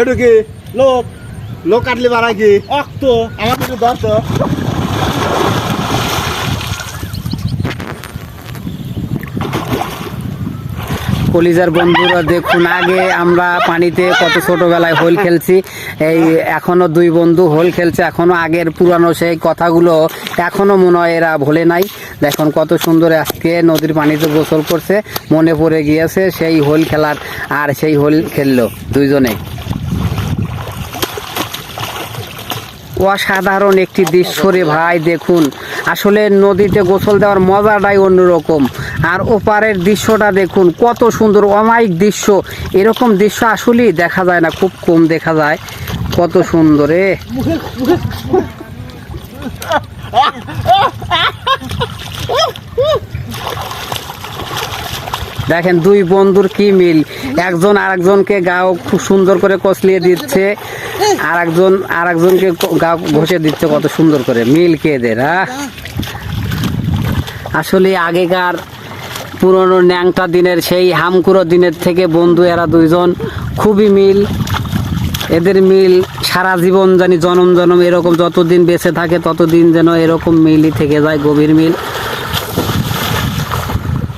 এটা কি? লোক। লোক কাটলি বাড়া কি? অক্ত। তো। কলিজার বন্ধুরা, দেখুন, আগে আমরা পানিতে কত ছোটবেলায় হোল খেলছি। এই এখনও দুই বন্ধু হোল খেলছে, এখনও আগের পুরানো সেই কথাগুলো এখনও মনে হয় এরা ভোলে নাই। দেখুন, কত সুন্দর আজকে নদীর পানিতে গোসল করছে, মনে পড়ে গিয়েছে সেই হোল খেলার, আর সেই হোল খেললো দুইজনে অসাধারণ একটি দৃশ্য রে ভাই, দেখুন। আসলে নদীতে গোসল দেওয়ার মজাটাই অন্যরকম। আর ওপারের দৃশ্যটা দেখুন, কত সুন্দর, অমায়িক দৃশ্য। এরকম দৃশ্য আসলেই দেখা যায় না, খুব কম দেখা যায়। কত সুন্দর, এ। দেখেন দুই বন্ধুর কি মিল? একজন আরেকজনকে গাও খুব সুন্দর করে কসলিয়ে দিচ্ছে আর একজন আর একজনকে গাও ঘষে দিচ্ছে কত সুন্দর করে। মিল কে এদের হ্যাঁ আসলে আগেকার পুরনো ন্যাংটা দিনের সেই হামকুরো দিনের থেকে বন্ধু এরা দুইজন খুবই মিল। এদের মিল সারা জীবন জানি জনম জনম এরকম যতদিন বেঁচে থাকে ততদিন যেন এরকম মিলই থেকে যায়, গভীর মিল।